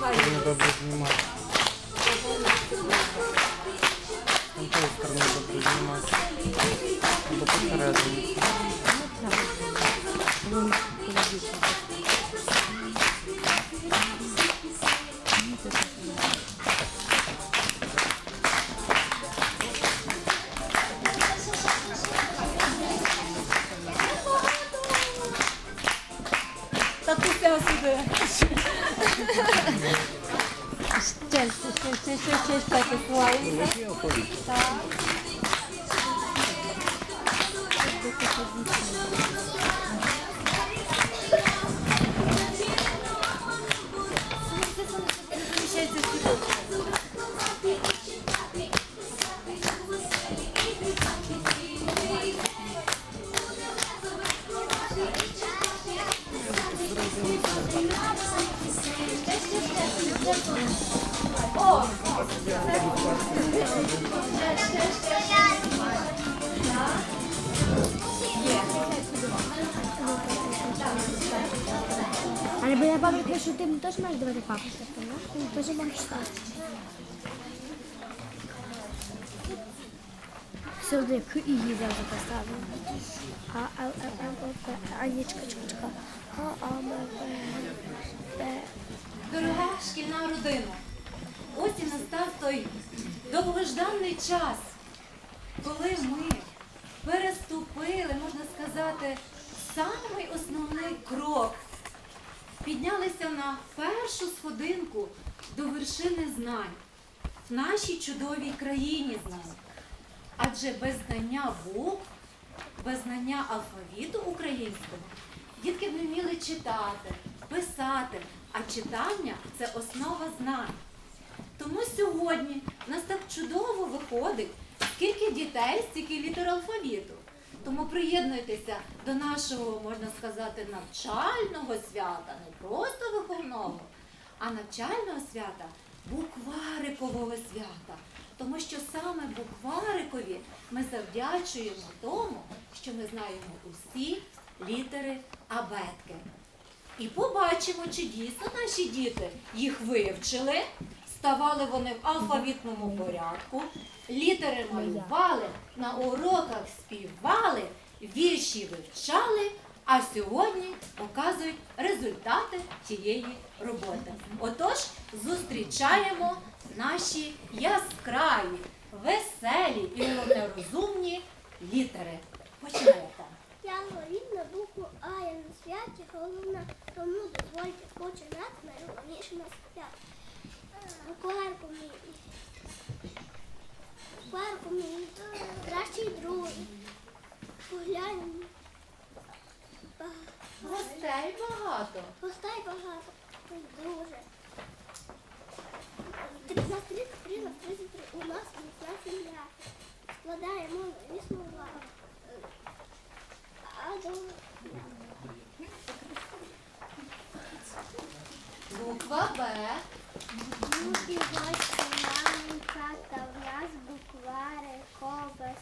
Нужно добре знімати. Там тої сторони добре знімати. Або ще, ще, ще, ще, ще, ще, так, слайдися. Але бо я бабі пишу, ти теж маєш давати папу, ти теж можеш стати. Сюди к і її завжди поставимо. А, а, а, а, а, а, Анічка, чка, чка. А, а, М, Б, Б. Дорога шкільна родина, ось і настав той довгожданий час, коли ми переступили, можна сказати, самий основний крок. Піднялися на першу сходинку до вершини знань в нашій чудовій країні знань. Адже без знання букв, без знання алфавіту українського дітки не вміли читати, писати, а читання це основа знань. Тому сьогодні в нас так чудово виходить, скільки дітей, стільки літер алфавіту. Тому приєднуйтеся до нашого, можна сказати, навчального свята, не просто виховного, а навчального свята, букварикового свята. Тому що саме букварикові ми завдячуємо тому, що ми знаємо усі літери абетки. І побачимо, чи дійсно наші діти їх вивчили, ставали вони в алфавітному порядку, літери малювали, на уроках співали, вірші вивчали, а сьогодні показують результати тієї роботи. Отож, зустрічаємо наші яскраві, веселі і головне розумні літери. Починаєте. Я говорив на букву А, я на святі головна, тому дозвольте починати найголовніше на свят. Букварку мій. Букварку мій. Кращий друг. Поглянь. Гостей багато. Постай багато. Ой, Друже. 13, 33, на 33. У нас міцна сім'я. Складаємо нові слова. А до Буква Б. Люди гості маленька, та в нас буквари кобас.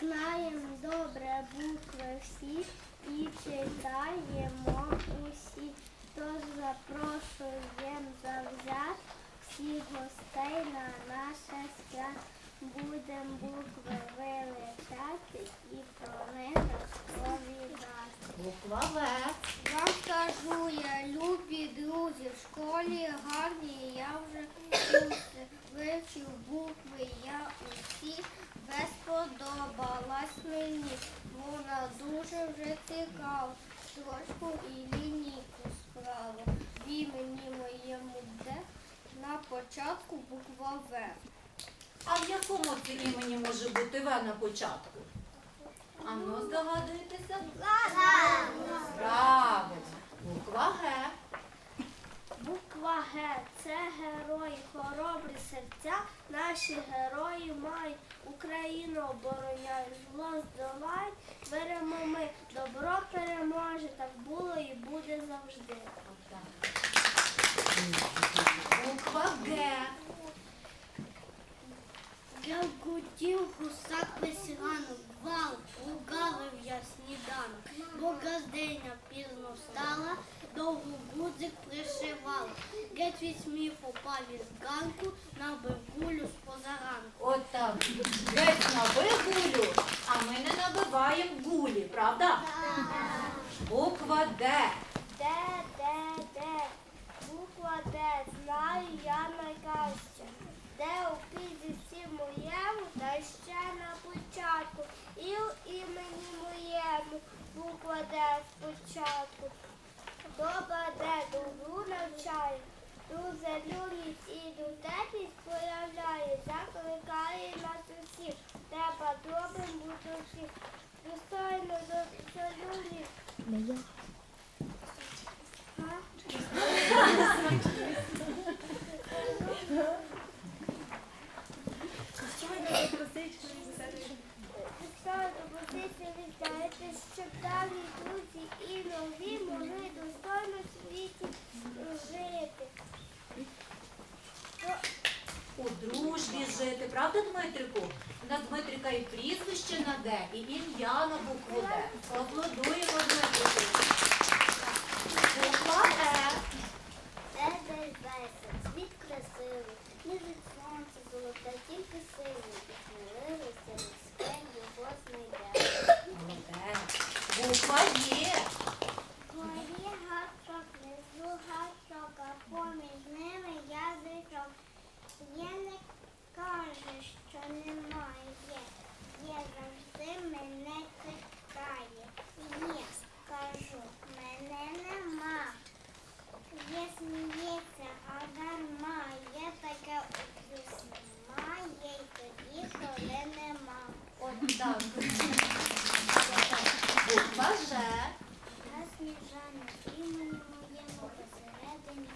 Знаємо добре букви всі і читаємо усі. Тож запрошуємо завзят всіх гостей на наше свято. Будемо букви вилучати і про них розповідати. Буква В. Вам скажу я, любі друзі, в школі гарні, я вже вчуся, вивчив букви, я усі безподобалась мені. Вона дуже вже цікава, трошку і лінійку справа. В імені моєму де на початку буква В. А в якому це імені може бути В на початку? А ну здогадуєтеся? Правильно. Буква Г. Буква Г це герої, хоробрі серця. Наші герої мають Україну обороняють, зло здолають. Беремо ми, добро переможе, так було і буде завжди. Буква Г. Я гудів гусак весь ранок, вал, лугавив я сніданок. газдиня пізно встала, довго гудзик пришивала. Геть від сміху упав із ганку, набив кулю з позаранку. От так. Геть набив гулю, а ми не набиваємо гулі, правда? Буква Д. Де, де, де, Д, знаю я найкраще. Де у підісі моєму, та ще на початку. І в імені моєму, буква Д спочатку. Добра Д добру навчає, дуже любить і дотепність проявляє, закликає нас усіх. Треба добрим бути всіх. Достойно до любить. Стали допустити віддаєте, щоб давні друзі і нові могли достойно в світі жити. У дружбі жити, правда, Дмитрику? У нас Дмитрика і прізвище на Д, і ім'я на букву Д. Аплодуємо Дмитрику. Буква Е. Де десь весел, світ красивий, не від сонця золота, тільки сивий, і сміливися, людське його знайде. Молодець. Буква Є. Горі гачок, внизу гачок, а поміж ними я зайшов. Є не каже, що немає, є завжди мене чекає. Є, кажу, мене нема. Є сміється, а дарма, є таке ось немає, і тоді, коли нема. От так. Буква Ж. На сніжана імені моєму посередині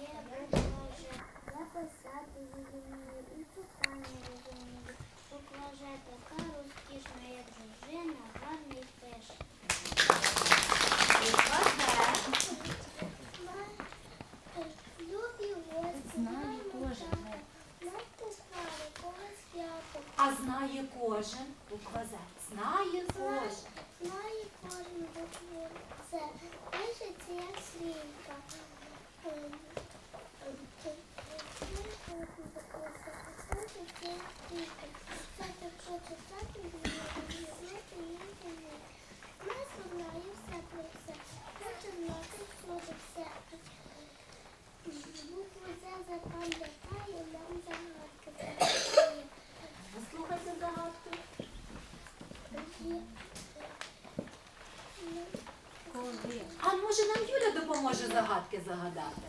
є букваже. Записати зрозумію і читання розумію. Букваже така розкішна, як дружина, гарний пише. Буква Д. Любі гості, знаю кожен. Знаєте, справи, коли свято. А знає кожен. Буква З. Знає кожен. Знає кожен букву. Це пишеться як слівка. Ем, ем, це- це кожен букву це пишеться як слівка. Це так почитати, знати інтернет. Нас знає все про все. Хоче знати, що це все. Букву «З» запам'ятає, нам загадки запам'ятає. Послухайте загадку. А може нам Юля допоможе загадки загадати?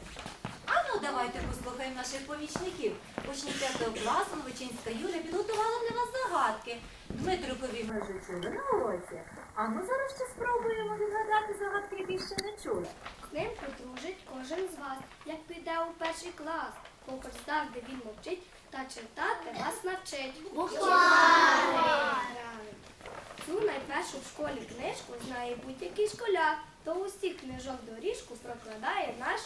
А ну давайте послухаємо наших помічників. Учні 5 класу Новичинська Юля підготувала для вас загадки. Дмитрикові ми вже чули на уроці. А ми зараз ще спробуємо відгадати загадки, які ще не чули. З ним подружить кожен з вас, як піде у перший клас. Став, де він мовчить, та читати вас навчить. Буквари! Цю найпершу в школі книжку знає будь-який школяр. До усіх книжок доріжку прокладає наш.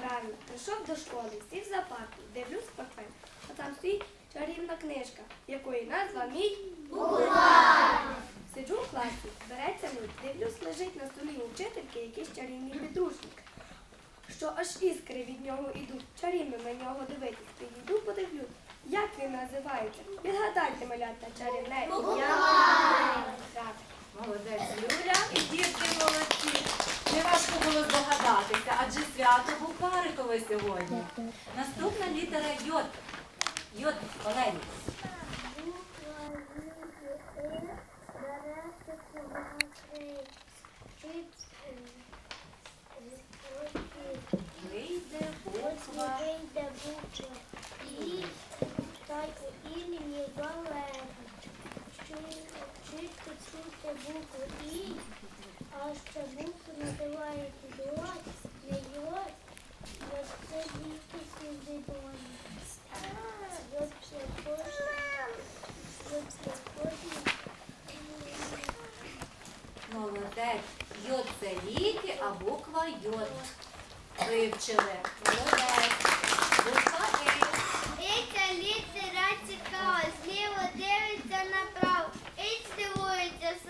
Правильно, прийшов до школи, сів за парту, дивлюсь портфель, а там стоїть чарівна книжка, якої назва мій буквар. Сиджу в класі, береться мить, дивлюсь, лежить на столі у вчительки якийсь чарівний підручник. Що аж іскри від нього ідуть, чарівно на нього дивитись. Підійду, подивлюсь. Як він називається? Відгадайте, малята, чарівне ім'я. Так. Молодець Юля і дітки молодці. Не важко було здогадатися, адже свято Бухарикове сьогодні. Наступна літера Йод. Йод, Валерій. Вийде буква. Вийде буква І, та й у імені Чітко чути букву І, а ще букву називають йод, не йод, бо це ліки сюди доні. Йод це кожен, йод це. Молодець. Йод це ліки, а буква йод. Вивчили.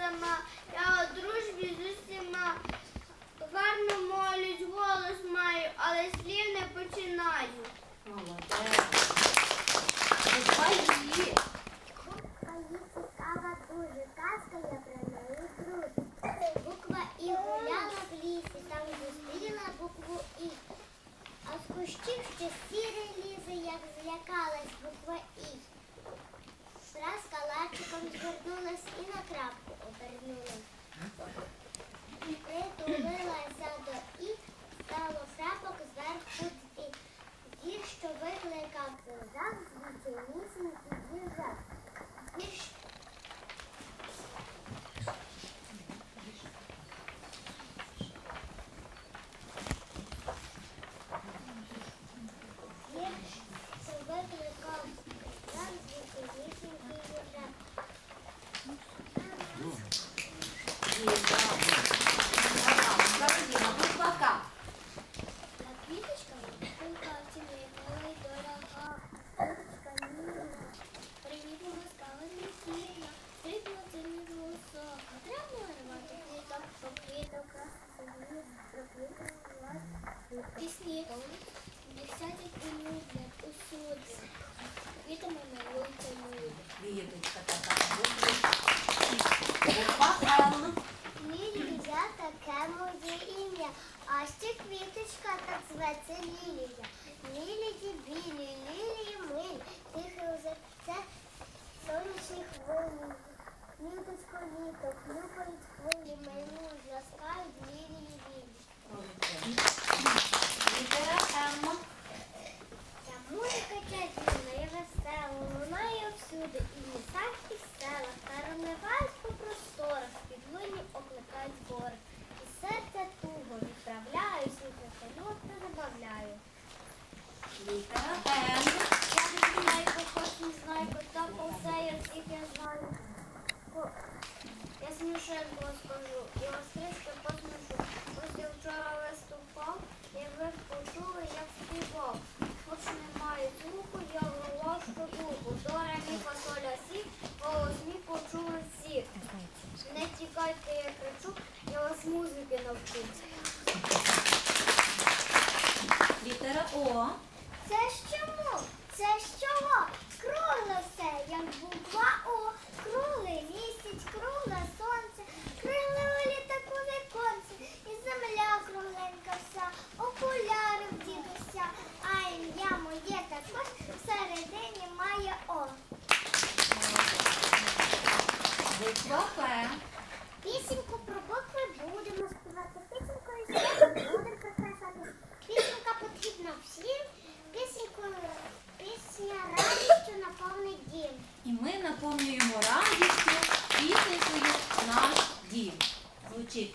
怎么？color. хочу, я вас музыки навчу. Літера О. Це що? ми наповнюємо радістю пісенькою наш дім. Звучить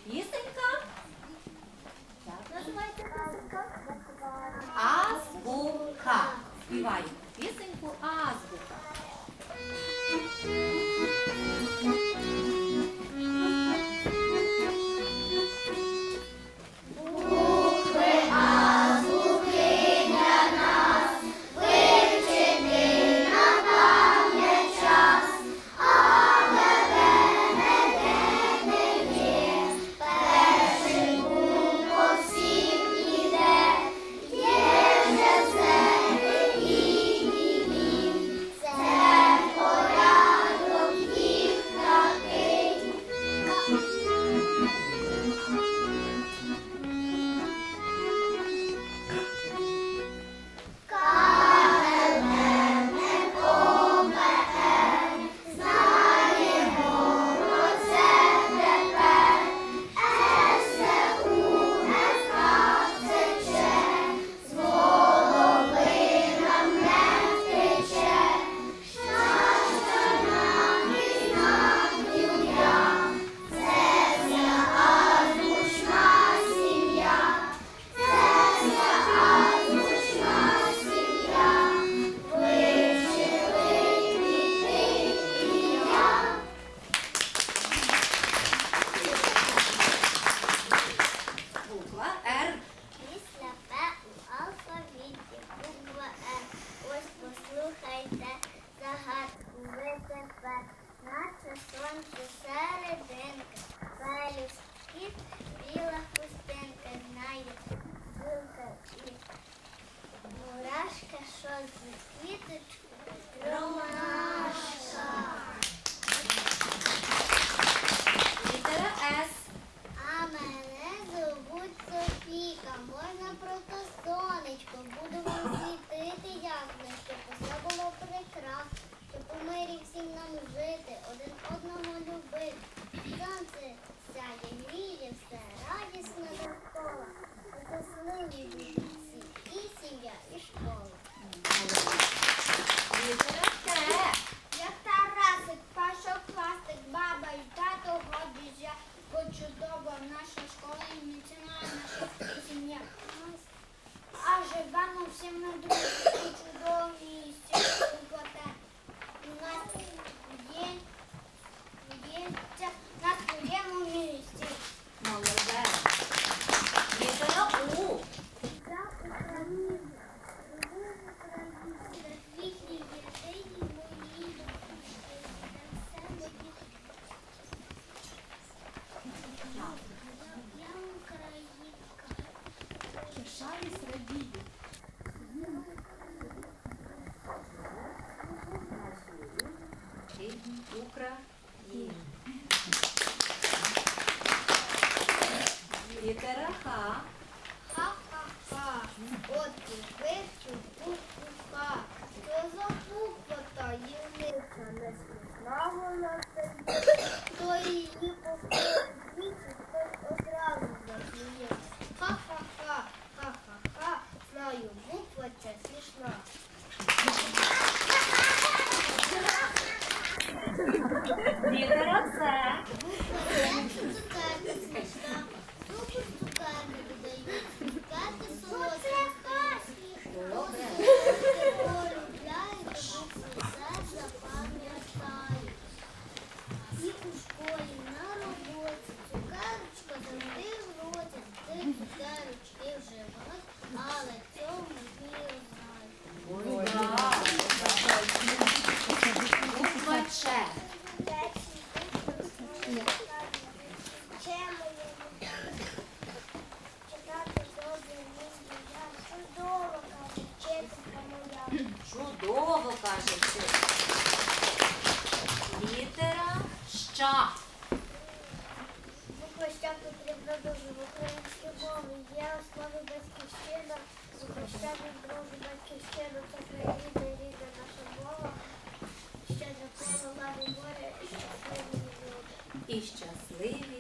Кіт, біла хустинка, знає жилка і мурашка, що з квіточку. Я українка. Пишаюсь радію. Літера Х. Ха-ха-ха. От і Neither чудово, каже вчитель. Літера ща. Буква ща потрібна в українській мові. Є основи батьківщина. Буква ща відроду батьківщину. Це країна рідна наша мова. Ще навколо лави море і щасливі люди. І щасливі.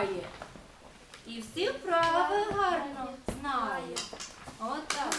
грає і всі вправи гарно знає. Отак.